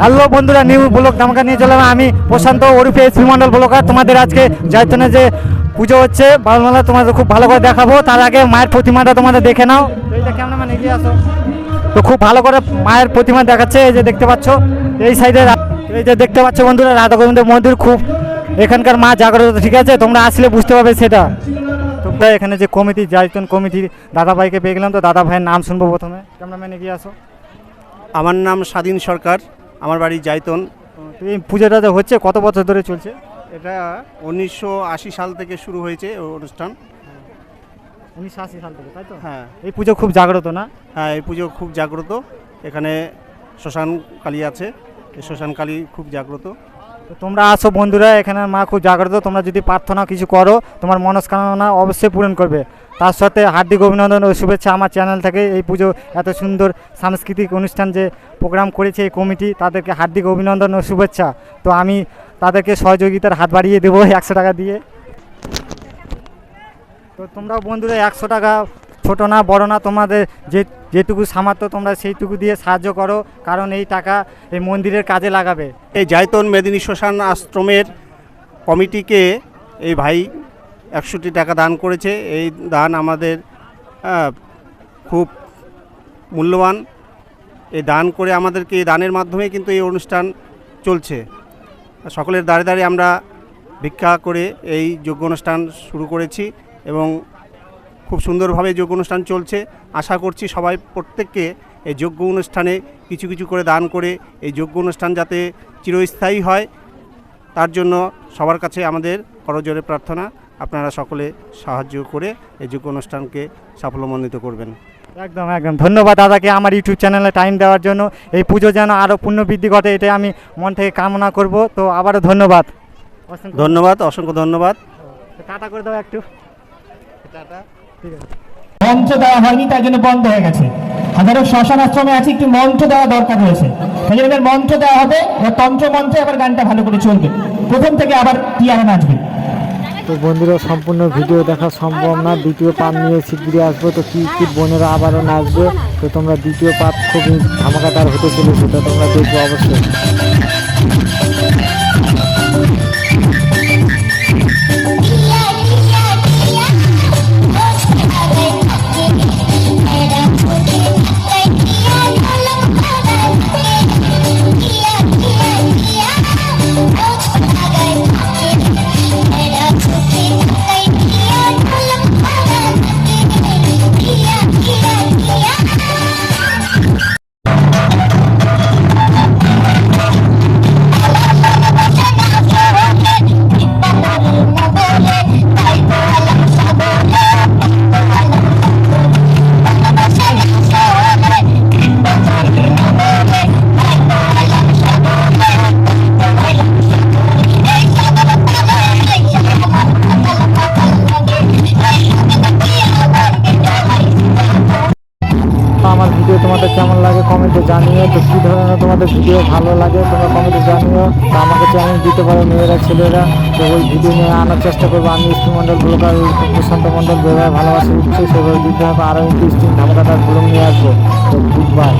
Hello বন্ধুরা new block ধামাকা নিয়ে চলে এলাম। আমি প্রশান্ত ওরফে শ্রীমণ্ডল ব্লকার তোমাদের আজকে জয়তনে যে পুজো হচ্ছে, বালমেলা তোমাদের খুব ভালো করে দেখাবো। তার আগে মায়ের প্রতিমাটা তোমাদের দেখে নাও। ক্যামেরাম্যান এগিয়ে আসো। তো খুব ভালো করে মায়ের প্রতিমা দেখাচ্ছে, এই যে দেখতে পাচ্ছ। এই সাইডে এই যে দেখতে পাচ্ছ বন্ধুরা, রাধা গোবিন্দ মন্দির খুব এখানকার মা জাগ্রত, ঠিক আছে? তোমরা আসলে বুঝতে পারবে সেটা। তোমরা এখানে যে কমিটি, জয়তন কমিটি দাদা ভাইকে পেয়ে গেলাম। তো দাদা ভাইয়ের নাম শুনব প্রথমে। ক্যামেরাম্যান এগিয়ে আসো। আমার নাম স্বাধীন সরকার। আমার বাড়ি জাইতন। তো এই পুজোটা যে হচ্ছে কত বছর ধরে চলছে? এটা উনিশশো আশি সাল থেকে শুরু হয়েছে অনুষ্ঠান। উনিশশো আশি সাল থেকে তাই তো? হ্যাঁ। এই পুজো খুব জাগ্রত না? হ্যাঁ এই পুজো খুব জাগ্রত। এখানে শ্মশান কালী আছে এই শ্মশান কালী খুব জাগ্রত। তো তোমরা আসো বন্ধুরা এখানে মা খুব জাগ্রত। তোমরা যদি প্রার্থনা কিছু করো তোমার মনস্কামনা অবশ্যই পূরণ করবে। তার সাথে হার্দিক অভিনন্দন ও শুভেচ্ছা আমার চ্যানেল থেকে। এই পুজো এত সুন্দর সাংস্কৃতিক অনুষ্ঠান যে প্রোগ্রাম করেছে এই কমিটি, তাদেরকে হার্দিক অভিনন্দন ও শুভেচ্ছা। তো আমি তাদেরকে সহযোগিতার হাত বাড়িয়ে দেবো একশো টাকা দিয়ে। তো তোমরাও বন্ধুরা একশো টাকা, ছোটো না, বড় না, তোমাদের যে, যেটুকু সামর্থ্য তোমরা সেইটুকু দিয়ে সাহায্য করো, কারণ এই টাকা এই মন্দিরের কাজে লাগাবে। এই জায়তন মেদিনী শ্মশান আশ্রমের কমিটিকে এই ভাই একশোটি টাকা দান করেছে। এই দান আমাদের খুব মূল্যবান। এই দান করে আমাদেরকে এই দানের মাধ্যমে কিন্তু এই অনুষ্ঠান চলছে। সকলের দাঁড়ে দাঁড়িয়ে আমরা ভিক্ষা করে এই যোগ্য অনুষ্ঠান শুরু করেছি এবং খুব সুন্দরভাবে যোগ্য অনুষ্ঠান চলছে। আশা করছি সবাই প্রত্যেককে এই যোগ্য অনুষ্ঠানে কিছু কিছু করে দান করে এই যোগ্য অনুষ্ঠান যাতে চিরস্থায়ী হয়, তার জন্য সবার কাছে আমাদের করজোরে প্রার্থনা। আপনারা সকলে সাহায্য করে এই যোগ্য অনুষ্ঠানকে সাফল্যমণ্ডিত করবেন। একদম একদম। ধন্যবাদ দাদাকে আমার ইউটিউব চ্যানেলে টাইম দেওয়ার জন্য। এই পুজো যেন আরও পূর্ণ বৃদ্ধি ঘটে এটাই আমি মন থেকে কামনা করব। তো আবারও ধন্যবাদ। ধন্যবাদ অসংখ্য ধন্যবাদ। টাটা করে দাও একটু। ঠিক আছে। মঞ্চ দেওয়া হয়নি তার জন্য বন্ধ হয়ে গেছে। হাজারো শ্মশান আশ্রমে আছে একটু মঞ্চ দেওয়া দরকার রয়েছে তাই জন্য মঞ্চ দেওয়া হবে তন্ত্র মঞ্চে আবার গানটা ভালো করে চলবে। প্রথম থেকে আবার টিয়ারা নাচবে। তো বন্ধুরা, সম্পূর্ণ ভিডিও দেখা সম্ভব না। দ্বিতীয় পাপ নিয়ে শিগগিরই আসব। তো কী কী বোনেরা আবারও নাচবে? তো তোমরা দ্বিতীয় পাপ খুবই ধামাকাদার হতে চলেছে, তো তোমরা দেখব অবশ্যই। আমার ভিডিও তোমাদের কেমন লাগে কমেন্টে জানিও। তো কী ধরনের তোমাদের ভিডিও ভালো লাগে তোমরা কমেন্টে জানিও। তো আমাকে চ্যালেঞ্জ দিতে পারো মেয়েরা, ছেলেরা। তো ওই ভিডিও নিয়ে আনার চেষ্টা করব। আমি ইস্টু মণ্ডল ব্লগার, প্রশান্ত মণ্ডল যেভাবে ভালোবাসা উঠছে, সেভাবে দিতে হবে। আরও ইন্টারেস্টিং ধামাকাদার ব্লগ নিয়ে আসব। তো গুড বাই